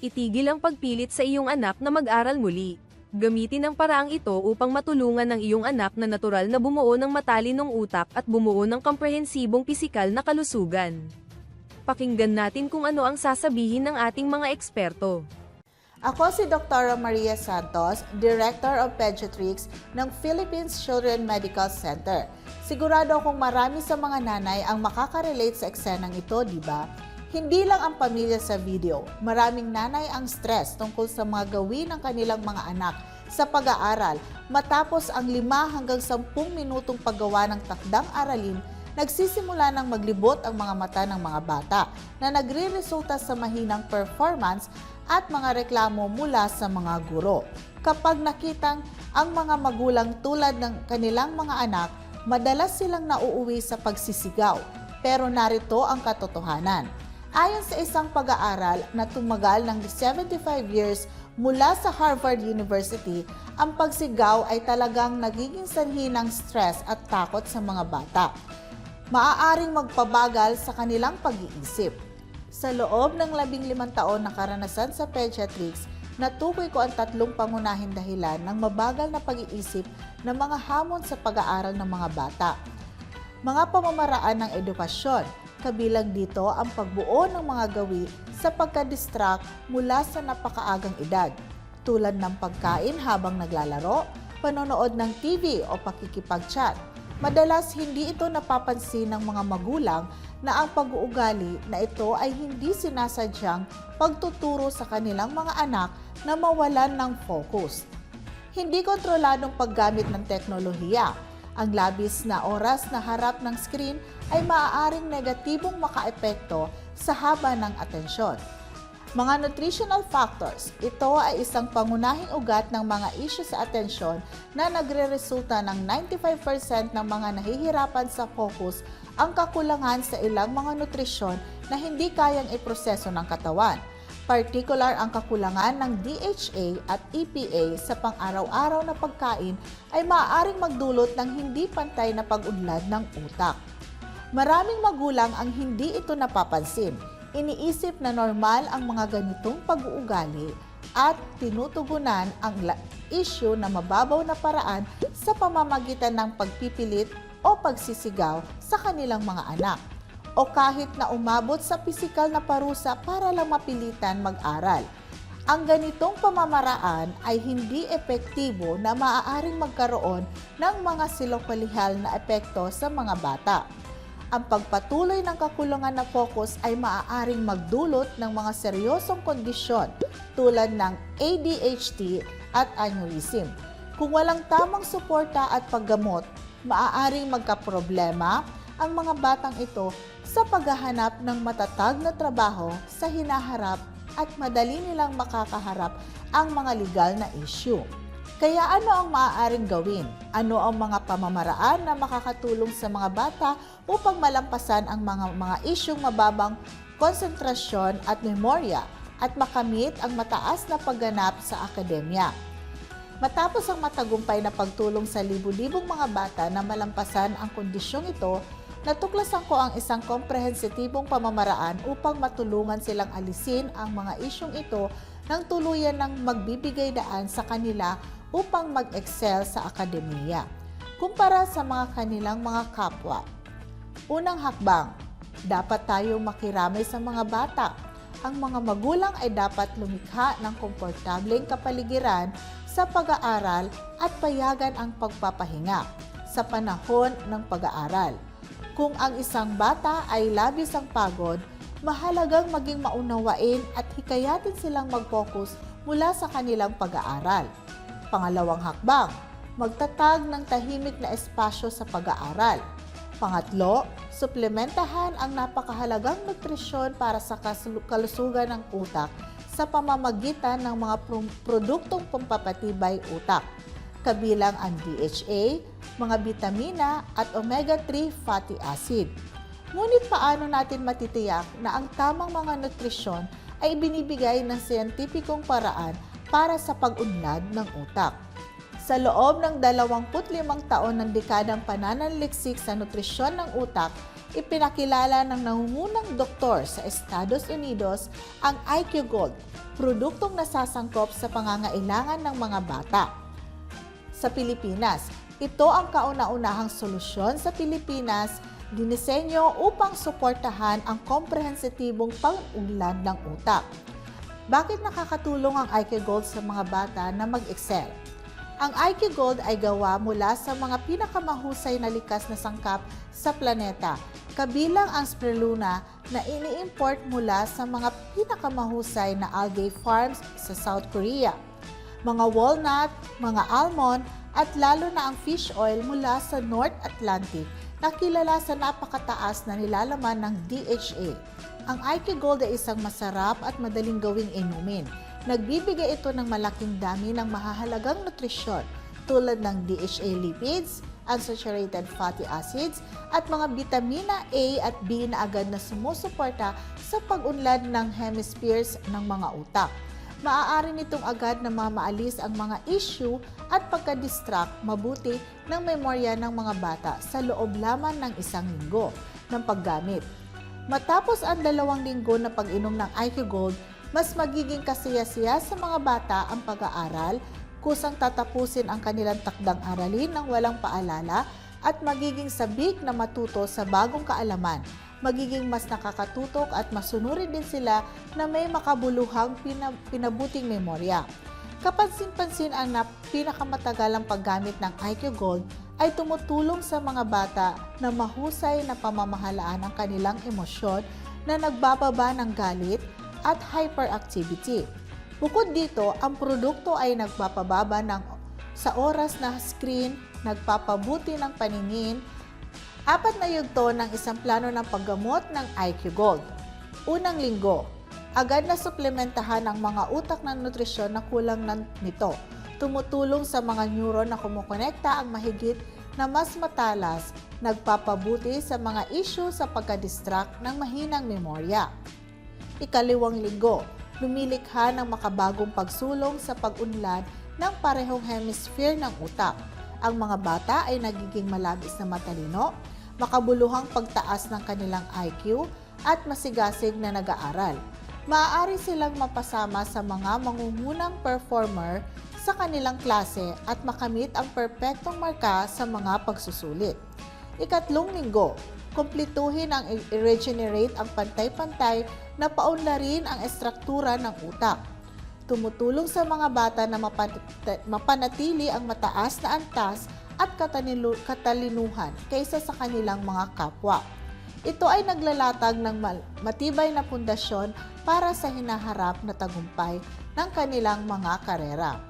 Itigil ang pagpilit sa iyong anak na mag-aral muli. Gamitin ang paraang ito upang matulungan ang iyong anak na natural na bumuo ng matalinong utak at bumuo ng komprehensibong pisikal na kalusugan. Pakinggan natin kung ano ang sasabihin ng ating mga eksperto. Ako si Dr. Maria Santos, Director of Pediatrics ng Philippines Children Medical Center. Sigurado akong marami sa mga nanay ang makaka-relate sa eksenang ito, di ba? Hindi lang ang pamilya sa video. Maraming nanay ang stress tungkol sa mga gawin ng kanilang mga anak sa pag-aaral matapos ang 5 hanggang 10 minutong paggawa ng takdang aralin nagsisimula ng maglibot ang mga mata ng mga bata na nagre-resulta sa mahinang performance at mga reklamo mula sa mga guro. Kapag nakitang ang mga magulang tulad ng kanilang mga anak, madalas silang nauuwi sa pagsisigaw. Pero narito ang katotohanan. Ayon sa isang pag-aaral na tumagal ng 75 years mula sa Harvard University, ang pagsigaw ay talagang nagiging sanhi ng stress at takot sa mga bata maaaring magpabagal sa kanilang pag-iisip. Sa loob ng labing limang taon na karanasan sa pediatrics, natukoy ko ang tatlong pangunahing dahilan ng mabagal na pag-iisip ng mga hamon sa pag-aaral ng mga bata. Mga pamamaraan ng edukasyon, kabilang dito ang pagbuo ng mga gawi sa pagka-distract mula sa napakaagang edad, tulad ng pagkain habang naglalaro, panonood ng TV o pakikipag-chat, Madalas hindi ito napapansin ng mga magulang na ang pag-uugali na ito ay hindi sinasadyang pagtuturo sa kanilang mga anak na mawalan ng focus. Hindi kontroladong paggamit ng teknolohiya. Ang labis na oras na harap ng screen ay maaaring negatibong makaepekto sa haba ng atensyon. Mga nutritional factors, ito ay isang pangunahing ugat ng mga issue sa atensyon na nagre-resulta ng 95% ng mga nahihirapan sa focus ang kakulangan sa ilang mga nutrisyon na hindi kayang iproseso ng katawan. Particular ang kakulangan ng DHA at EPA sa pang-araw-araw na pagkain ay maaaring magdulot ng hindi pantay na pag-unlad ng utak. Maraming magulang ang hindi ito napapansin iniisip na normal ang mga ganitong pag-uugali at tinutugunan ang issue na mababaw na paraan sa pamamagitan ng pagpipilit o pagsisigaw sa kanilang mga anak o kahit na umabot sa pisikal na parusa para lang mapilitan mag-aral. Ang ganitong pamamaraan ay hindi epektibo na maaaring magkaroon ng mga silokalihal na epekto sa mga bata ang pagpatuloy ng kakulangan na focus ay maaaring magdulot ng mga seryosong kondisyon tulad ng ADHD at aneurysm. Kung walang tamang suporta at paggamot, maaaring magkaproblema ang mga batang ito sa paghahanap ng matatag na trabaho sa hinaharap at madali nilang makakaharap ang mga legal na issue. Kaya ano ang maaaring gawin? Ano ang mga pamamaraan na makakatulong sa mga bata upang malampasan ang mga mga isyong mababang konsentrasyon at memorya at makamit ang mataas na pagganap sa akademya? Matapos ang matagumpay na pagtulong sa libu-libong mga bata na malampasan ang kondisyong ito, natuklasan ko ang isang komprehensitibong pamamaraan upang matulungan silang alisin ang mga isyong ito ng tuluyan ng magbibigay daan sa kanila upang mag-excel sa akademiya kumpara sa mga kanilang mga kapwa. Unang hakbang, dapat tayong makiramay sa mga bata. Ang mga magulang ay dapat lumikha ng komportableng kapaligiran sa pag-aaral at payagan ang pagpapahinga sa panahon ng pag-aaral. Kung ang isang bata ay labis ang pagod, mahalagang maging maunawain at hikayatin silang mag-focus mula sa kanilang pag-aaral. Pangalawang hakbang, magtatag ng tahimik na espasyo sa pag-aaral. Pangatlo, suplementahan ang napakahalagang nutrisyon para sa kalusugan ng utak sa pamamagitan ng mga pro- produktong pampapatibay utak, kabilang ang DHA, mga bitamina at omega-3 fatty acid. Ngunit paano natin matitiyak na ang tamang mga nutrisyon ay binibigay ng siyentipikong paraan para sa pag-unlad ng utak. Sa loob ng 25 taon ng dekadang pananaliksik sa nutrisyon ng utak, ipinakilala ng nangungunang doktor sa Estados Unidos ang IQ Gold produktong nasasangkop sa pangangailangan ng mga bata. Sa Pilipinas, ito ang kauna-unahang solusyon sa Pilipinas dinisenyo upang suportahan ang komprehensitibong pag-unlad ng utak. Bakit nakakatulong ang IQ Gold sa mga bata na mag-excel? Ang IQ Gold ay gawa mula sa mga pinakamahusay na likas na sangkap sa planeta, kabilang ang spirulina na ini-import mula sa mga pinakamahusay na algae farms sa South Korea, mga walnut, mga almond, at lalo na ang fish oil mula sa North Atlantic na kilala sa napakataas na nilalaman ng DHA. Ang IQ Gold ay isang masarap at madaling gawing inumin. Nagbibigay ito ng malaking dami ng mahahalagang nutrisyon tulad ng DHA lipids, unsaturated fatty acids, at mga bitamina A at B na agad na sumusuporta sa pag-unlad ng hemispheres ng mga utak maaari nitong agad na mamaalis ang mga issue at pagka-distract mabuti ng memorya ng mga bata sa loob lamang ng isang linggo ng paggamit. Matapos ang dalawang linggo na pag-inom ng IQ Gold, mas magiging kasiyasiya sa mga bata ang pag-aaral, kusang tatapusin ang kanilang takdang aralin ng walang paalala at magiging sabik na matuto sa bagong kaalaman magiging mas nakakatutok at masunurin din sila na may makabuluhang pina- pinabuting memorya. Kapansin-pansin ang na pinakamatagalang paggamit ng IQ Gold ay tumutulong sa mga bata na mahusay na pamamahalaan ang kanilang emosyon na nagbababa ng galit at hyperactivity. Bukod dito, ang produkto ay nagpapababa ng sa oras na screen, nagpapabuti ng paningin, apat na yugto ng isang plano ng paggamot ng IQ Gold. Unang linggo, agad na suplementahan ang mga utak ng nutrisyon na kulang ng nito. Tumutulong sa mga neuron na kumukonekta ang mahigit na mas matalas, nagpapabuti sa mga issue sa pagka-distract ng mahinang memorya. Ikaliwang linggo, lumilikha ng makabagong pagsulong sa pag-unlad ng parehong hemisphere ng utak. Ang mga bata ay nagiging malabis na matalino, makabuluhang pagtaas ng kanilang IQ at masigasig na nag-aaral. Maaari silang mapasama sa mga mangungunang performer sa kanilang klase at makamit ang perpektong marka sa mga pagsusulit. Ikatlong linggo, kumplituhin ang i-regenerate ang pantay-pantay na paunlarin ang estruktura ng utak. Tumutulong sa mga bata na mapan- mapanatili ang mataas na antas at katalinuhan kaysa sa kanilang mga kapwa. Ito ay naglalatag ng matibay na pundasyon para sa hinaharap na tagumpay ng kanilang mga karera.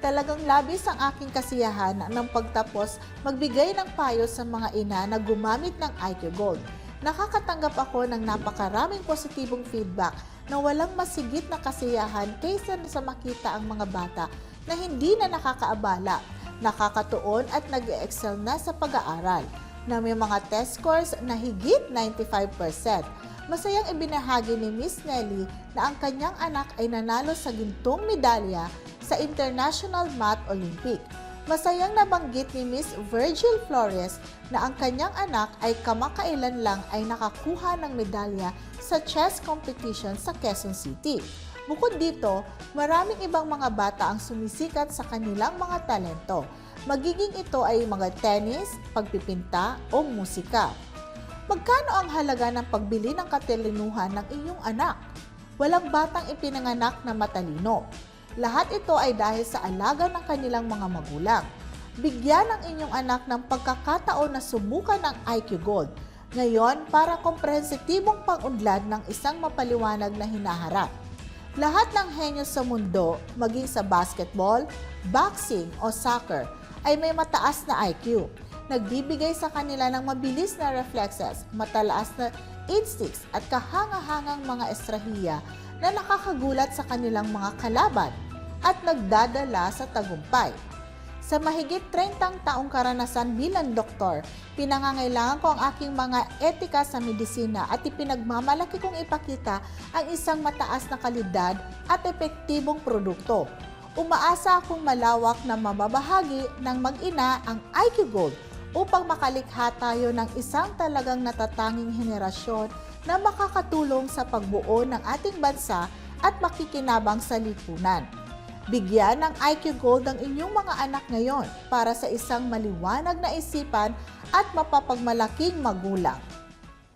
Talagang labis ang aking kasiyahan ng pagtapos magbigay ng payo sa mga ina na gumamit ng IQ Gold. Nakakatanggap ako ng napakaraming positibong feedback na walang masigit na kasiyahan kaysa sa makita ang mga bata na hindi na nakakaabala, nakakatuon at nag excel na sa pag-aaral na may mga test scores na higit 95%. Masayang ibinahagi ni Miss Nelly na ang kanyang anak ay nanalo sa gintong medalya sa International Math Olympic. Masayang nabanggit ni Miss Virgil Flores na ang kanyang anak ay kamakailan lang ay nakakuha ng medalya sa chess competition sa Quezon City. Bukod dito, maraming ibang mga bata ang sumisikat sa kanilang mga talento. Magiging ito ay mga tennis, pagpipinta o musika. Magkano ang halaga ng pagbili ng katalinuhan ng iyong anak? Walang batang ipinanganak na matalino. Lahat ito ay dahil sa alaga ng kanilang mga magulang. Bigyan ang inyong anak ng pagkakataon na subukan ang IQ Gold. Ngayon, para komprehensitibong pang-unlad ng isang mapaliwanag na hinaharap. Lahat ng henyo sa mundo, maging sa basketball, boxing o soccer, ay may mataas na IQ. Nagbibigay sa kanila ng mabilis na reflexes, matalaas na instincts at kahanga-hangang mga estrahiya na nakakagulat sa kanilang mga kalaban at nagdadala sa tagumpay. Sa mahigit 30 taong karanasan bilang doktor, pinangangailangan ko ang aking mga etika sa medisina at ipinagmamalaki kong ipakita ang isang mataas na kalidad at epektibong produkto. Umaasa akong malawak na mababahagi ng mag-ina ang IQ Gold upang makalikha tayo ng isang talagang natatanging henerasyon na makakatulong sa pagbuo ng ating bansa at makikinabang sa lipunan. Bigyan ng IQ Gold ang inyong mga anak ngayon para sa isang maliwanag na isipan at mapapagmalaking magulang.